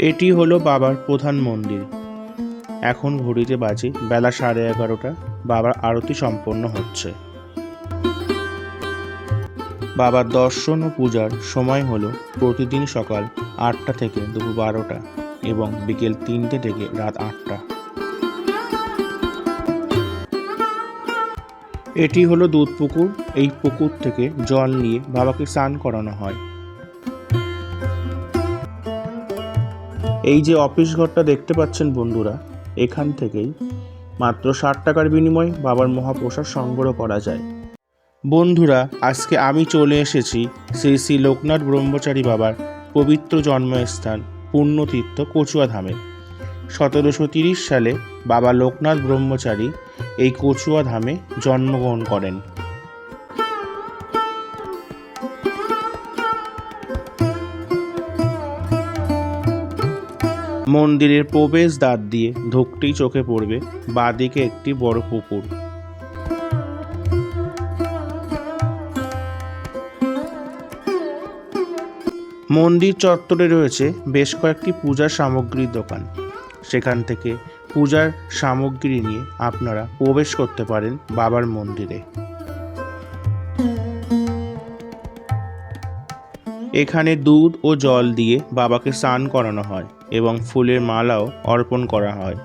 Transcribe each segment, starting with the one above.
এটি হলো বাবার প্রধান মন্দির। এখন ঘড়িতে বাজে বেলা সাড়ে এগারোটা, বাবার আরতি সম্পন্ন হচ্ছে। বাবার দর্শন ও পূজার সময় হলো প্রতিদিন সকাল আটটা থেকে দুপুর বারোটা এবং বিকেল তিনটে থেকে রাত আটটা। এটি হলো দুধ পুকুর এই পুকুর থেকে জল নিয়ে বাবাকে স্নান করানো হয়। এই যে অফিস ঘরটা দেখতে পাচ্ছেন বন্ধুরা, এখান থেকেই মাত্র ষাট টাকার বিনিময়ে বাবার মহাপ্রসাদ সংগ্রহ করা যায়। বন্ধুরা, আজকে আমি চলে এসেছি শ্রী শ্রী লোকনাথ ব্রহ্মচারী বাবার পবিত্র জন্মস্থান পুণ্যতীর্থ কচুয়া ধামে। সতেরোশো তিরিশ সালে বাবা লোকনাথ ব্রহ্মচারী এই কচুয়া ধামে জন্মগ্রহণ করেন। মন্দিরের প্রবেশ দ্বার দিয়ে ঢুকতেই চোখে পড়বে, বাঁদিকে একটি বড় পুকুর। মন্দির চত্বরে রয়েছে বেশ কয়েকটি পূজার সামগ্রীর দোকান। সেখান থেকে পূজার সামগ্রী নিয়ে আপনারা প্রবেশ করতে পারেন বাবার মন্দিরে। এখানে দুধ ও জল দিয়ে বাবাকে স্নান করানো হয় এবং ফুলের মালাও অর্পণ করা হয়।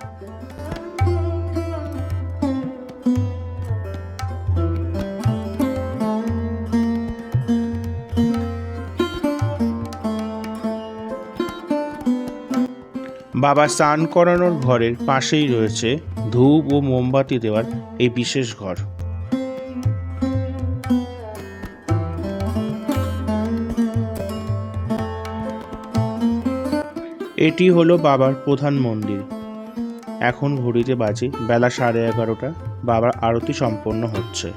বাবা স্নান করানোর ঘরের পাশেই রয়েছে ধূপ ও মোমবাতি দেওয়ার এই বিশেষ ঘর। এটি হলো বাবার প্রধান মন্দির। এখন ঘড়িতে বাজে বেলা সাড়ে এগারোটা। বাবার আরতি সম্পন্ন হচ্ছে।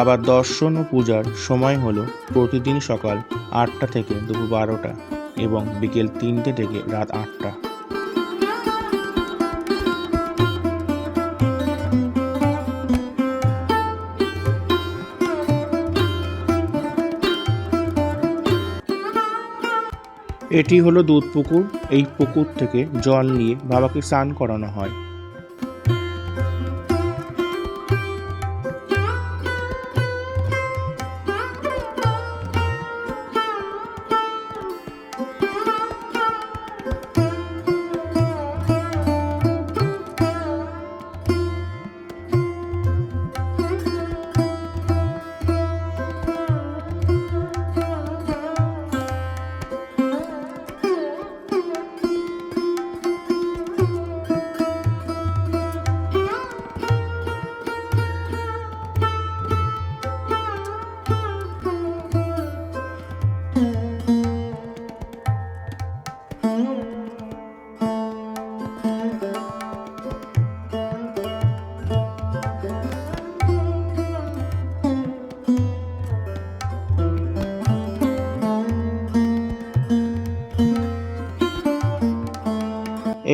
বাবার দর্শন ও পূজার সময় হলো প্রতিদিন সকাল আটটা থেকে দুপুর বারোটা এবং বিকেল তিনটে থেকে রাত আটটা। এটি হলো দুধ পুকুর এই পুকুর থেকে জল নিয়ে বাবাকে স্নান করানো হয়।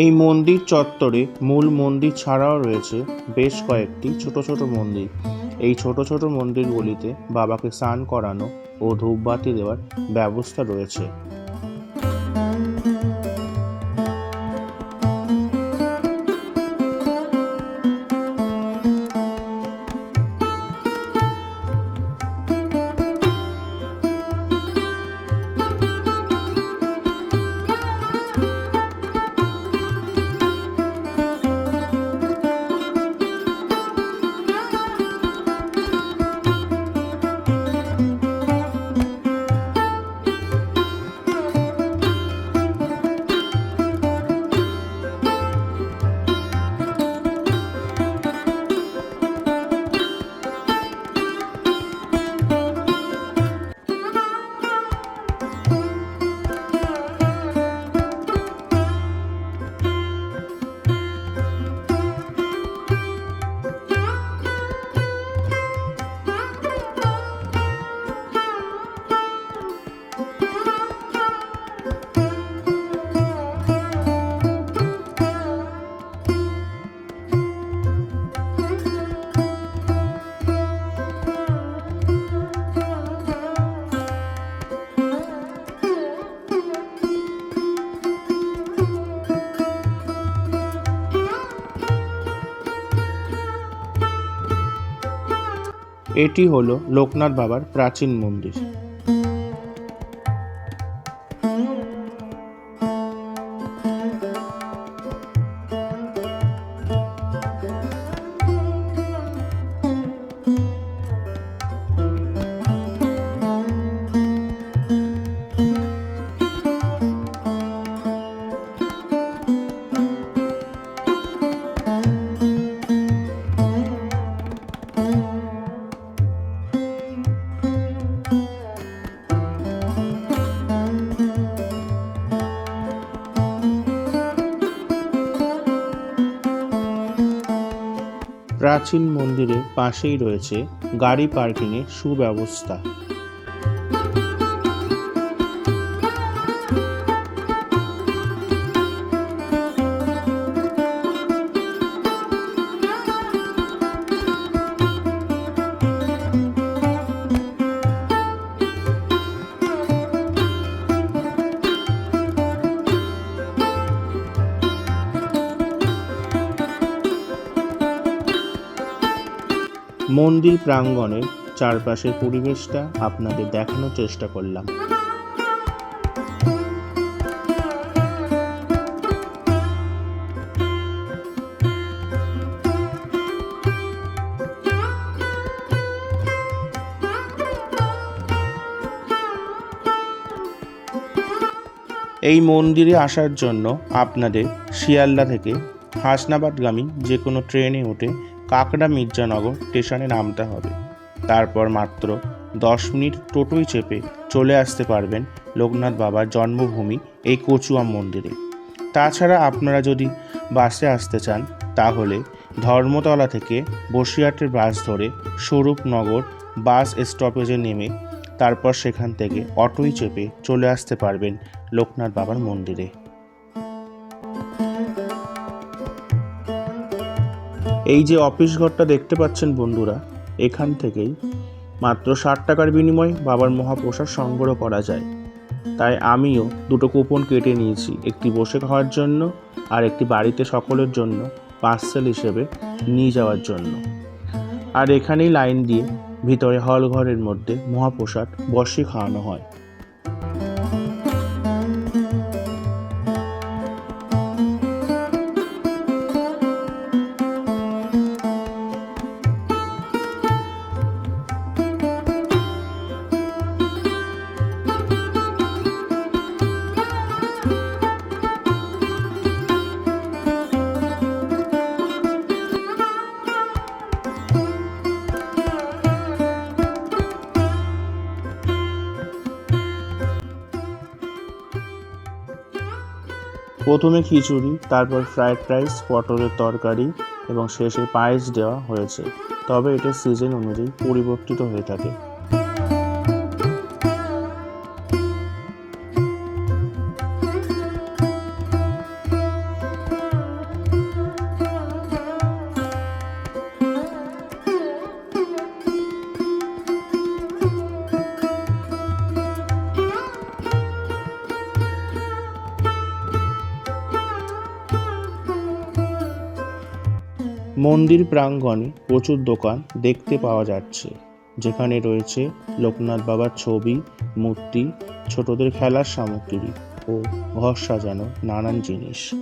এই মন্দির চত্বরে মূল মন্দির ছাড়াও রয়েছে বেশ কয়েকটি ছোট ছোট মন্দির। এই ছোট ছোট মন্দিরগুলিতে বাবাকে স্নান করানো ও ধূপবাতি দেওয়ার ব্যবস্থা রয়েছে। এটি হলো লোকনাথ বাবার প্রাচীন মন্দির। প্রাচীন মন্দিরের পাশেই রয়েছে গাড়ি পার্কিংয়ের সুব্যবস্থা। মন্দির প্রাঙ্গণের চারপাশের পরিবেশটা আপনাদের দেখানোর চেষ্টা করলাম। এই মন্দিরে আসার জন্য আপনাদের শিয়ালদা থেকে হাসনাবাদগামী যে কোনো ট্রেনে উঠে কাকড়া মির্জানগর স্টেশনে নামতে হবে। তারপর মাত্র দশ মিনিট টোটোই চেপে চলে আসতে পারবেন লোকনাথ বাবার জন্মভূমি এই কচুয়া মন্দিরে। তাছাড়া আপনারা যদি বাসে আসতে চান, তাহলে ধর্মতলা থেকে বসিরহাটের বাস ধরে স্বরূপনগর বাস স্টপেজে নেমে তারপর সেখান থেকে অটোয় চেপে চলে আসতে পারবেন লোকনাথ বাবার মন্দিরে। এই যে অফিস ঘরটা দেখতে পাচ্ছেন বন্ধুরা, এখান থেকেই মাত্র ষাট টাকার বিনিময়ে বাবার মহাপ্রসাদ সংগ্রহ করা যায়। তাই আমিও দুটো কুপন কেটে নিয়েছি, একটি বসে খাওয়ার জন্য আর একটি বাড়িতে সকলের জন্য পার্সেল হিসেবে নিয়ে যাওয়ার জন্য। আর এখানেই লাইন দিয়ে ভিতরে হল ঘরের মধ্যে মহাপ্রসাদ বসে খাওয়ানো হয়। প্রথমে খিচুড়ি, তারপর ফ্রায়েড রাইস পটলের তরকারি এবং শেষে পায়েস দেওয়া হয়েছে। তবে এটা সিজন অনুযায়ী পরিবর্তিত হয়ে থাকে। মন্দির প্রাঙ্গণে প্রচুর দোকান দেখতে পাওয়া যাচ্ছে। যেখানে রয়েছে লোকনাথ বাবার ছবি, মূর্তি, ছোটদের খেলার সামগ্রী ও ঘর সাজানো নানান জিনিস।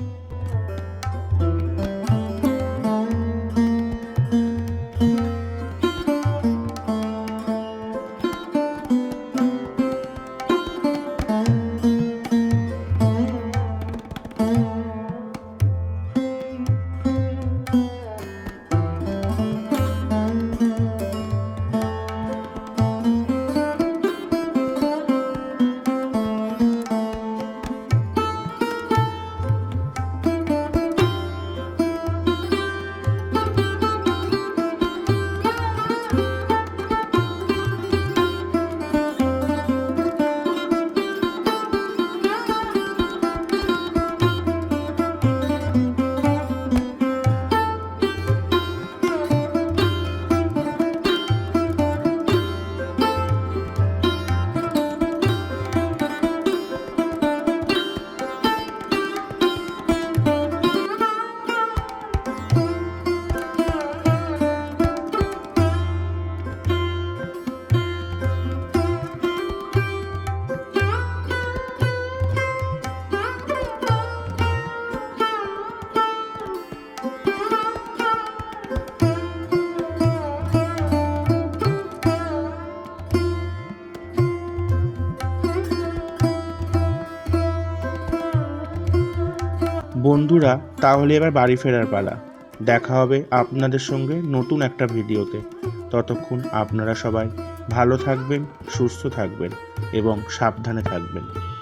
বন্ধুরা, তাহলে এবার বাড়ি ফেরার পালা। দেখা হবে আপনাদের সঙ্গে নতুন একটা ভিডিওতে। ততক্ষণ আপনারা সবাই ভালো থাকবেন, সুস্থ থাকবেন এবং সাবধানে থাকবেন।